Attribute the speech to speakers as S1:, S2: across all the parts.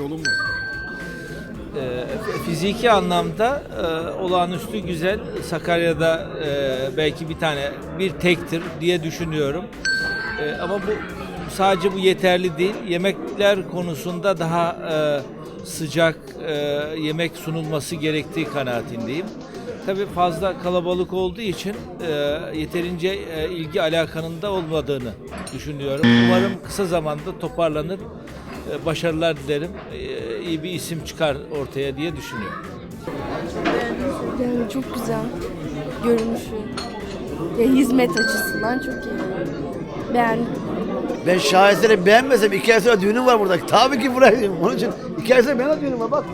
S1: olumlu.
S2: E, fiziki anlamda e, olağanüstü güzel. Sakarya'da e, belki bir tane bir tektir diye düşünüyorum. E, ama bu sadece bu yeterli değil. Yemekler konusunda daha e, sıcak e, yemek sunulması gerektiği kanaatindeyim. Tabii fazla kalabalık olduğu için e, yeterince e, ilgi alakanın da olmadığını düşünüyorum. Umarım kısa zamanda toparlanır. E, başarılar dilerim. E, iyi bir isim çıkar ortaya diye düşünüyorum.
S3: Yani çok güzel. Görünüşü. Ve hizmet açısından çok iyi. Beğendim.
S4: Ben şaheseri beğenmesem iki ay sonra düğünüm var burada. Tabii ki buraya Onun için iki ay sonra benim de düğünüm var bak.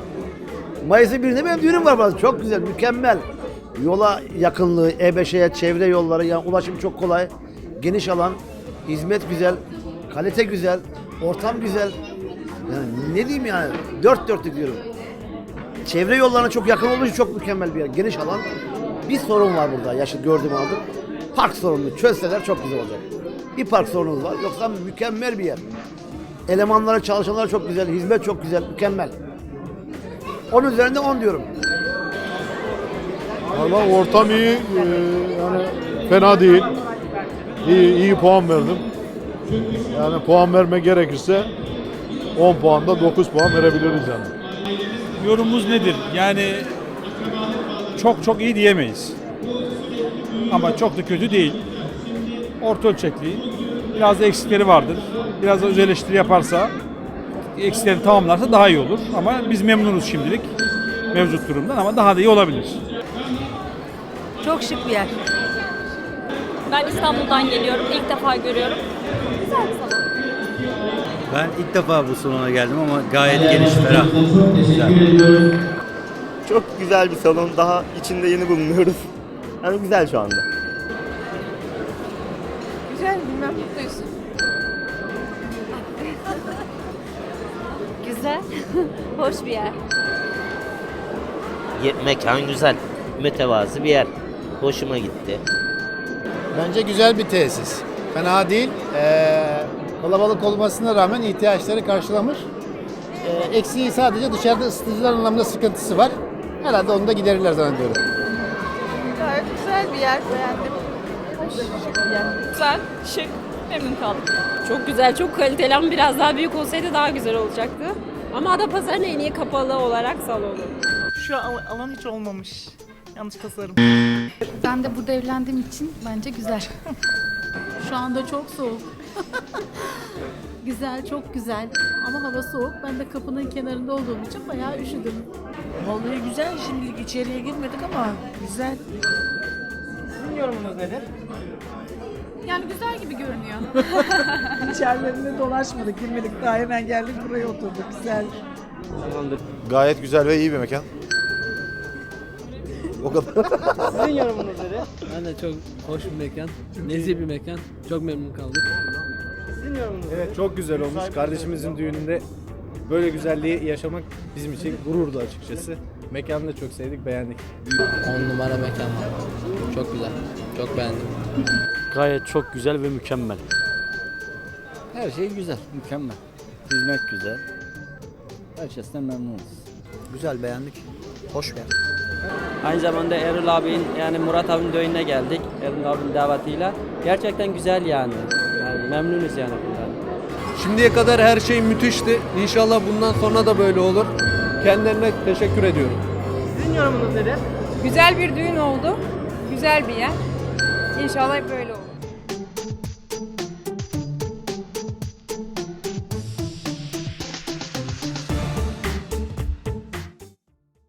S4: Mayıs'ın birinde benim düğünüm var burada. Çok güzel, mükemmel. Yola yakınlığı, E5'e, çevre yolları, yani ulaşım çok kolay. Geniş alan, hizmet güzel, kalite güzel, ortam güzel. Yani ne diyeyim yani, dört dörtlük diyorum. Çevre yollarına çok yakın olduğu için çok mükemmel bir yer. Geniş alan. Bir sorun var burada yaşı gördüm aldım. Park sorununu çözseler çok güzel olacak. Bir park sorunumuz var. Yoksa mükemmel bir yer. Elemanları, çalışanlar çok güzel. Hizmet çok güzel. Mükemmel. Onun üzerinde 10 diyorum.
S1: Valla ortam iyi, e, yani fena değil. İyi, iyi puan verdim. Yani puan verme gerekirse 10 puanda 9 puan verebiliriz yani.
S5: Yorumumuz nedir? Yani çok çok iyi diyemeyiz. Ama çok da kötü değil. Orta ölçekli. Biraz da eksikleri vardır. Biraz da öz eleştiri yaparsa, eksiklerini tamamlarsa daha iyi olur. Ama biz memnunuz şimdilik mevcut durumdan ama daha da iyi olabilir.
S6: Çok şık bir yer.
S7: Ben İstanbul'dan geliyorum. İlk defa görüyorum. Güzel bir salon.
S8: Ben ilk defa bu salona geldim ama gayet geniş, ferah.
S9: Çok güzel bir salon. Daha içinde yeni bulunuyoruz. Yani güzel şu anda.
S6: Güzel bilmem mutluyuz.
S7: Güzel. Hoş bir yer.
S10: Ye- mekan güzel. Mütevazı bir yer. Hoşuma gitti.
S11: Bence güzel bir tesis. Fena değil. Ee, kalabalık olmasına rağmen ihtiyaçları karşılamış. Ee, eksiği sadece dışarıda ısıtıcılar anlamında sıkıntısı var. Herhalde onu da giderirler zannediyorum.
S6: Gayet güzel bir yer beğendim. Hoş şık bir yer.
S7: Güzel, şık. Memnun kaldım. Çok güzel, çok kaliteli ama biraz daha büyük olsaydı daha güzel olacaktı. Ama Adapazarı'nın en iyi kapalı olarak salonu.
S12: Şu al- alan hiç olmamış. Yanlış tasarım.
S6: Ben de burada evlendiğim için bence güzel. Şu anda çok soğuk. güzel, çok güzel. Ama hava soğuk. Ben de kapının kenarında olduğum için bayağı üşüdüm.
S12: Vallahi güzel. Şimdilik içeriye girmedik ama güzel. Sizin yorumunuz nedir?
S6: Yani güzel gibi görünüyor.
S12: İçerilerinde dolaşmadık, girmedik. Daha hemen geldik buraya oturduk. Güzel.
S1: Gayet güzel ve iyi bir mekan. O kadar.
S12: Sizin yorumunuz nedir?
S8: Ben de çok hoş bir mekan, nezih bir mekan. Çok memnun kaldık.
S12: Sizin yorumunuz
S13: Evet çok güzel olmuş. Kardeşimizin düğününde böyle güzelliği yaşamak bizim için gururdu açıkçası. Mekanı da çok sevdik, beğendik.
S8: 10 numara mekan var. Çok güzel. Çok beğendim.
S10: Gayet çok güzel ve mükemmel.
S8: Her şey güzel, mükemmel.
S10: Hizmet güzel.
S8: Herkesten memnunuz.
S4: Güzel, beğendik. Hoş bir yer.
S10: Aynı zamanda Erol abinin yani Murat abinin düğününe geldik. Erol abinin davetiyle. Gerçekten güzel yani. Yani memnunuz yani bundan.
S13: Şimdiye kadar her şey müthişti. İnşallah bundan sonra da böyle olur. Kendilerine teşekkür ediyorum.
S12: Sizin yorumunuz nedir?
S6: Güzel bir düğün oldu. Güzel bir yer. İnşallah hep böyle olur.